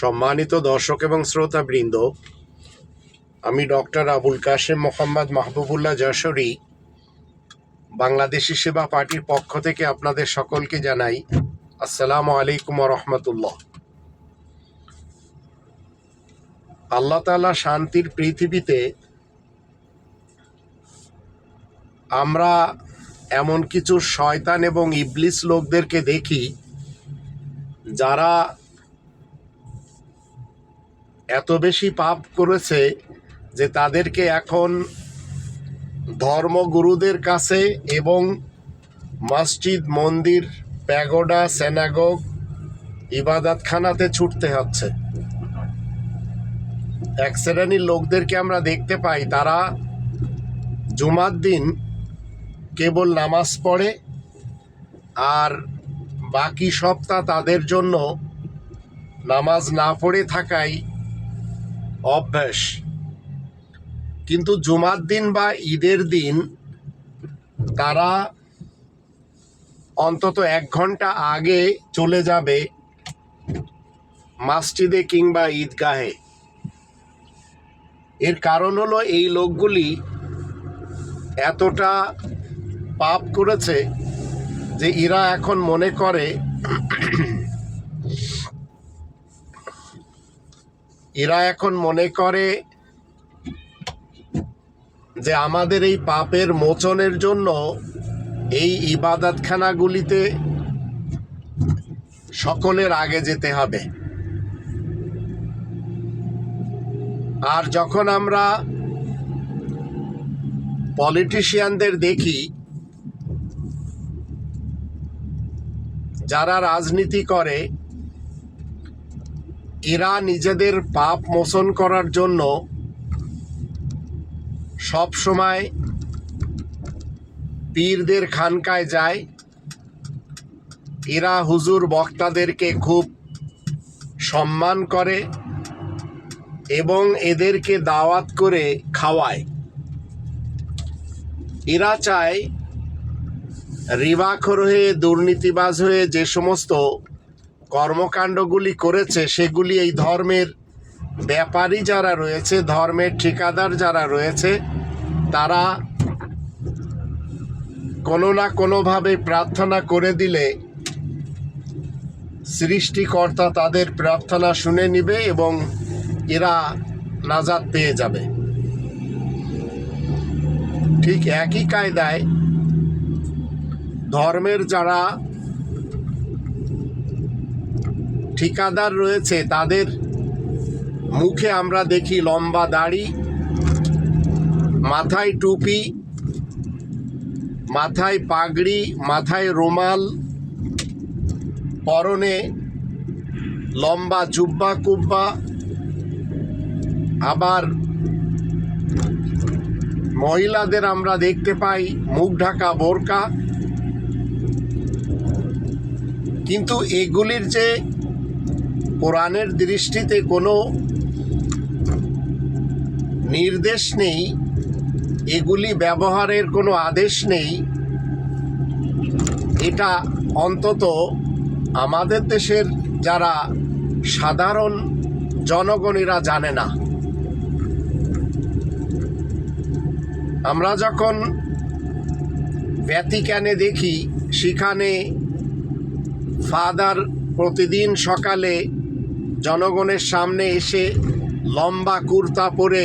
সম্মানিত দর্শক এবং শ্রোতাবৃন্দ, আমি ডক্টর আবুল কাশেম মোহাম্মদ মাহবুবুল্লাহ যশোরী, বাংলাদেশি সেবা পার্টির পক্ষ থেকে আপনাদের সকলকে জানাই আসসালামু আলাইকুম রহমতুল্লাহ। আল্লাহ তাআলা শান্তির পৃথিবীতে আমরা এমন কিছু শয়তান এবং ইবলিস লোকদেরকে দেখি যারা এত বেশি পাপ করেছে যে তাদেরকে এখন ধর্মগুরুদের কাছে এবং মসজিদ, মন্দির, প্যাগোডা, সেনাগোগ, ইবাদতখানাতে ছুটতে হচ্ছে। এক শ্রেণির লোকদেরকে আমরা দেখতে পাই, তারা জুমার দিন কেবল নামাজ পড়ে আর বাকি সপ্তাহ তাদের জন্য নামাজ না পড়ে থাকাই অভ্যাস। কিন্তু জুমার দিন বা ঈদের দিন তারা অন্তত এক ঘণ্টা আগে চলে যাবে মসজিদে কিংবা ঈদগাহে। এর কারণ হলো এই লোকগুলি এতটা পাপ করেছে যে এরা এখন মনে করে এরা এখন মনে করে যে আমাদের এই পাপের মোচনের জন্য এই ইবাদতখানাগুলিতে সকলের আগে যেতে হবে। আর যখন আমরা পলিটিশিয়ানদের দেখি যারা রাজনীতি করে, এরা নিজেদের পাপ মোচন করার জন্য সব সময় পীরদের খানকায় যায়। এরা হুজুর বক্তাদেরকে খুব সম্মান করে এবং এদেরকে দাওয়াত করে খাওয়ায়। এরা চায় রিবাখর হয়ে, দুর্নীতিবাজ হয়ে যে সমস্ত কর্মকাণ্ডগুলি করেছে, সেগুলি এই ধর্মের ব্যাপারী যারা রয়েছে, ধর্মের ঠিকাদার যারা রয়েছে, তারা কোনো না কোনোভাবে প্রার্থনা করে দিলে সৃষ্টিকর্তা তাদের প্রার্থনা শুনে নিবে এবং এরা নাজাদ পেয়ে যাবে। ঠিক একই কায়দায় ধর্মের যারা ঠিকাদার রয়েছে, তাদের মুখে আমরা দেখি লম্বা দাড়ি, মাথায় টুপি, মাথায় পাগড়ি, মাথায় রুমাল, পরনে লম্বা জুব্বা কুব্বা, আবার মহিলাদের আমরা দেখতে পাই মুখ ঢাকা বোরকা। কিন্তু এগুলির যে কোরআনের দৃষ্টিতে কোনো নির্দেশ নেই, এগুলি ব্যবহারের কোনো আদেশ নেই, এটা অন্তত আমাদের দেশের যারা সাধারণ জনগণেরা জানে না। আমরা যখন ভ্যাটিক্যানে দেখি, সেখানে ফাদার প্রতিদিন সকালে জনগণের সামনে এসে লম্বা কুর্তা পরে,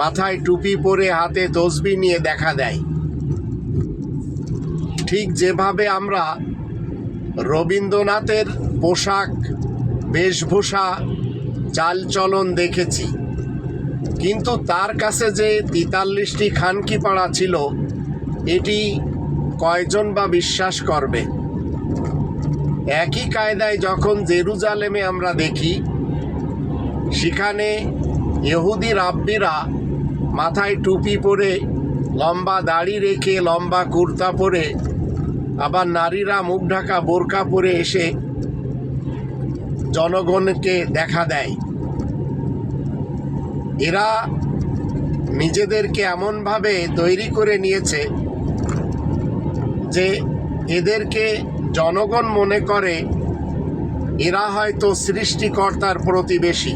মাথায় টুপি পরে হাতে তসবি নিয়ে দেখা দেয়। ঠিক যেভাবে আমরা রবীন্দ্রনাথের পোশাক, বেশভূষা, চালচলন দেখেছি, কিন্তু তার কাছে যে তেতাল্লিশটি খানকি পাড়া ছিল, এটি কয়জন বা বিশ্বাস করবে? একই কায়দায় যখন জেরুজালেমে আমরা দেখি, সেখানে ইহুদি রাব্বিরা মাথায় টুপি পরে, লম্বা দাড়ি রেখে, লম্বা কুর্তা পরে, আবার নারীরা মুখ ঢাকা, বোরকা পরে এসে জনগণকে দেখা দেয়। এরা নিজেদেরকে এমনভাবে তৈরি করে নিয়েছে যে এদেরকে জনগণ মনে করে, এরা হয়তো সৃষ্টিকর্তার প্রতিবেশী।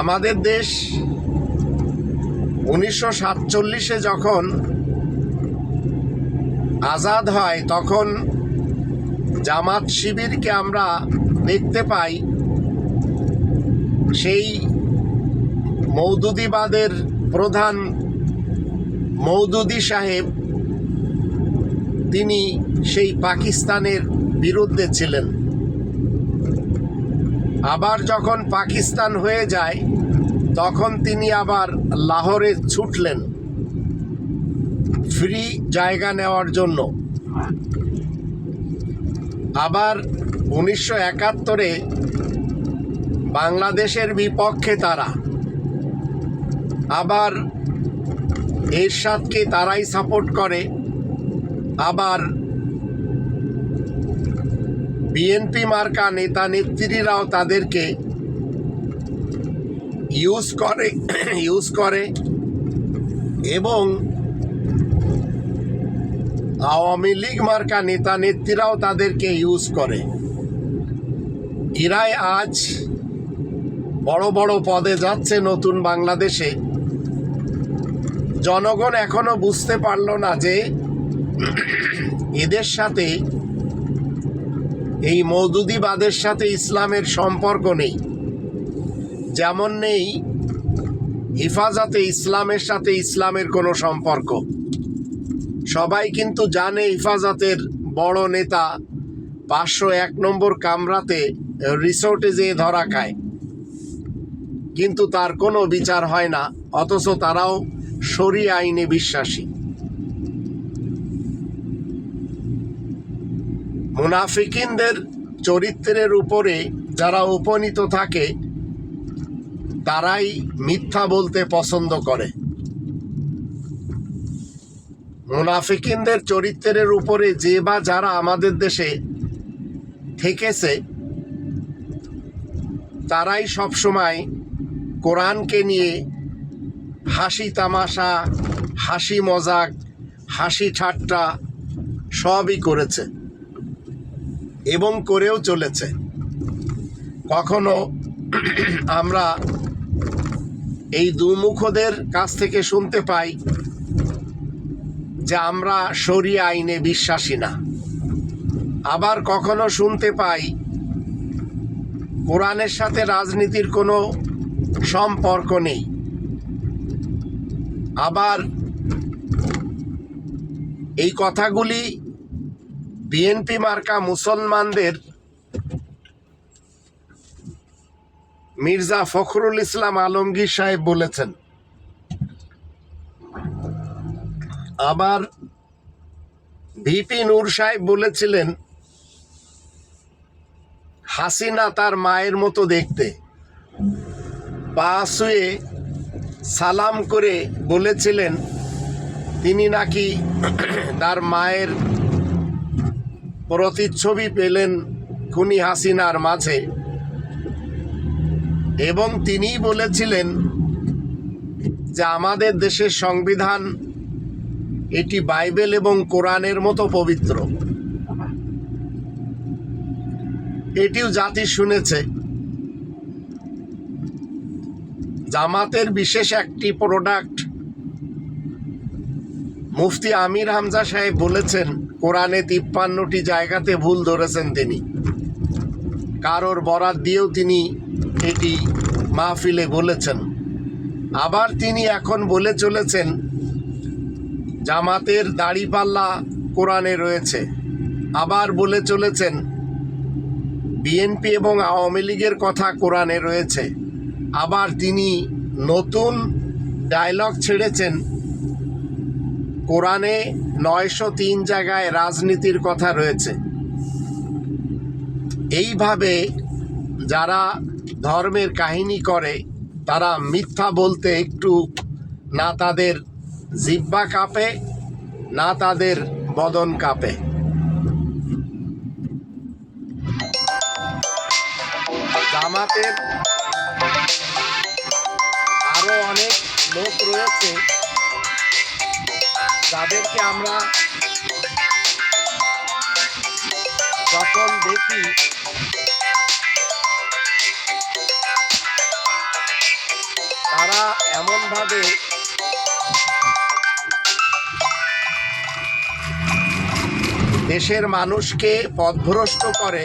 আমাদের দেশ উনিশশো সাতচল্লিশে যখন আজাদ হয়, তখন জামাত শিবিরকে আমরা দেখতে পাই। সেই মৌদুদিবাদের প্রধান মৌদুদি সাহেব তিনি সেই পাকিস্তানের বিরুদ্ধে ছিলেন। আবার যখন পাকিস্তান হয়ে যায়, তখন তিনি আবার লাহোরে ছুটলেন ফ্রি জায়গা নেওয়ার জন্য। আবার উনিশশো একাত্তরে বাংলাদেশের বিপক্ষে তারা আবার এরশাদকে তারাই সাপোর্ট করে। আবার বিএনপি মার্কা নেতা নেত্রীরাও তাদেরকে ইউজ করে ইউজ করে এবং আওয়ামী লীগ মার্কা নেতা নেত্রীরাও তাদেরকে ইউজ করে। এরাই আজ বড় বড় পদে যাচ্ছে নতুন বাংলাদেশে। জনগণ এখনও বুঝতে পারল না যে এদের সাথে এই মৌদুদিবাদের সাথে ইসলামের সম্পর্ক নেই। যেমন নেই হিফাজতে ইসলামের সাথে ইসলামের কোনো সম্পর্ক। সবাই কিন্তু জানে হিফাজতের বড় নেতা পাঁচশো এক নম্বর কামরাতে রিসোর্টে যেয়ে ধরা খায়। কিন্তু তার কোনো বিচার হয় না, অথচ তারাও সরি আইনে বিশ্বাসী। মুনাফিকিনদের চরিত্রের উপরে যারা উপনীত থাকে, তারাই মিথ্যা বলতে পছন্দ করে। মুনাফিকিনদের চরিত্রের উপরে যে বা যারা আমাদের দেশে থেকেছে, তারাই সবসময় কোরআনকে নিয়ে হাসি তামাশা, হাসি মজাক, হাসি ঠাট্টা সবই করেছে। এবং করেও চলেছে। কখনো আমরা এই দুমুখদের কাছ থেকে শুনতে পাই যে আমরা শরিয়া আইনে বিশ্বাসী না। আবার কখনো শুনতে পাই কোরআনের সাথে রাজনীতির কোনো সম্পর্ক নেই। আবার এই কথাগুলি বিএনপি মার্কা মুসলমানদের মির্জা ফখরুল ইসলাম আলমগীর সাহেব বলেছেন, আবার ভিপি নূর সাহেব বলেছিলেন, হাসিনা তার মায়ের মতো দেখতে। পা শুয়ে সালাম করে বলেছিলেন, তিনি নাকি তার মায়ের প্রতিচ্ছবি পেলেন খুনি হাসিনার মাঝে। এবং তিনিই বলেছিলেন যে আমাদের দেশের সংবিধান এটি বাইবেল এবং কোরআনের মতো পবিত্র। এটিও জাতি শুনেছে। জামাতের বিশেষ একটি প্রোডাক্ট মুফতি আমির হামজা সাহেব বলেছেন কোরআনে তিপ্পান্নটি জায়গাতে ভুল ধরেছেন তিনি। কারোর বরাত দিয়েও তিনি এটি মাহফিলে বলেছেন। আবার তিনি এখন বলে চলেছেন, জামাতের দাড়িপাল্লা কোরআনে রয়েছে। আবার বলে চলেছেন, বিএনপি এবং আওয়ামী লীগের কথা কোরআনে রয়েছে। আবার তিনি নতুন ডায়লগ ছেড়েছেন কোরআনে নয়শো তিন জায়গায় রাজনীতির কথা রয়েছে। এইভাবে যারা ধর্মের কাহিনী করে, তারা মিথ্যা বলতে একটু না তাদের জিব্বা কাঁপে, না তাদের বদন কাঁপে। জামাতের আরও অনেক লোক রয়েছে যাদেরকে আমরা যখন দেখি তারা এমনভাবে দেশের মানুষকে পথভ্রষ্ট করে।